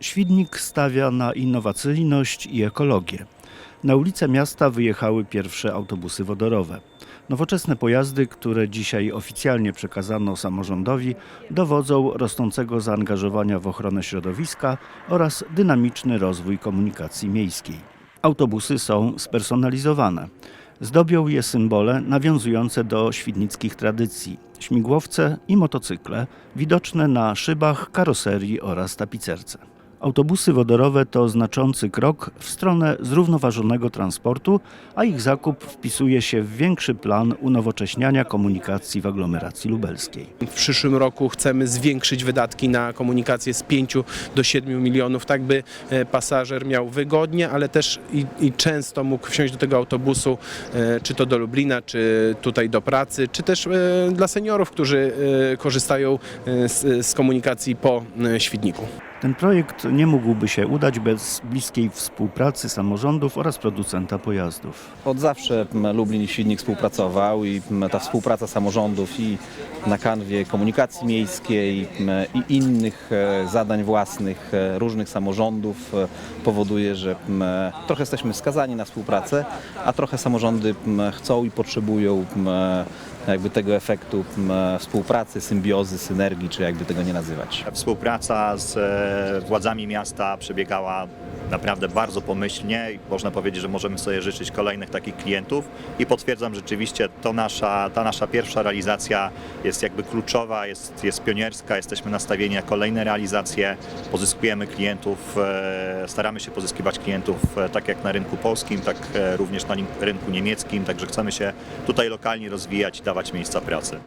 Świdnik stawia na innowacyjność i ekologię. Na ulice miasta wyjechały pierwsze autobusy wodorowe. Nowoczesne pojazdy, które dzisiaj oficjalnie przekazano samorządowi, dowodzą rosnącego zaangażowania w ochronę środowiska oraz dynamiczny rozwój komunikacji miejskiej. Autobusy są spersonalizowane. Zdobią je symbole nawiązujące do świdnickich tradycji śmigłowce i motocykle widoczne na szybach, karoserii oraz tapicerce. Autobusy wodorowe to znaczący krok w stronę zrównoważonego transportu, a ich zakup wpisuje się w większy plan unowocześniania komunikacji w aglomeracji lubelskiej. W przyszłym roku chcemy zwiększyć wydatki na komunikację z 5 do 7 milionów, tak by e, pasażer miał wygodnie, ale też i, i często mógł wsiąść do tego autobusu, e, czy to do Lublina, czy tutaj do pracy, czy też e, dla seniorów, którzy korzystają z, z komunikacji po Świdniku. Ten projekt nie mógłby się udać bez bliskiej współpracy samorządów oraz producenta pojazdów. Od zawsze m, Lublin i Świdnik współpracował i m, ta współpraca samorządów i na kanwie komunikacji miejskiej m, i innych e, zadań własnych e, różnych samorządów e, powoduje, że trochę jesteśmy skazani na współpracę, a trochę samorządy chcą i potrzebują jakby tego efektu współpracy, symbiozy, synergii, czy jakby tego nie nazywać. Współpraca z e, władzami miasta przebiegała naprawdę bardzo pomyślnie i można powiedzieć, że możemy sobie życzyć kolejnych takich klientów. I potwierdzam rzeczywiście to nasza, ta nasza pierwsza realizacja jest jakby kluczowa, jest, jest pionierska, jesteśmy nastawieni na kolejne realizacje, pozyskujemy klientów, e, staramy się pozyskiwać klientów e, tak jak na rynku polskim, tak e, również na rynku niemieckim, także chcemy się tutaj lokalnie rozwijać i dawać miejsca pracy.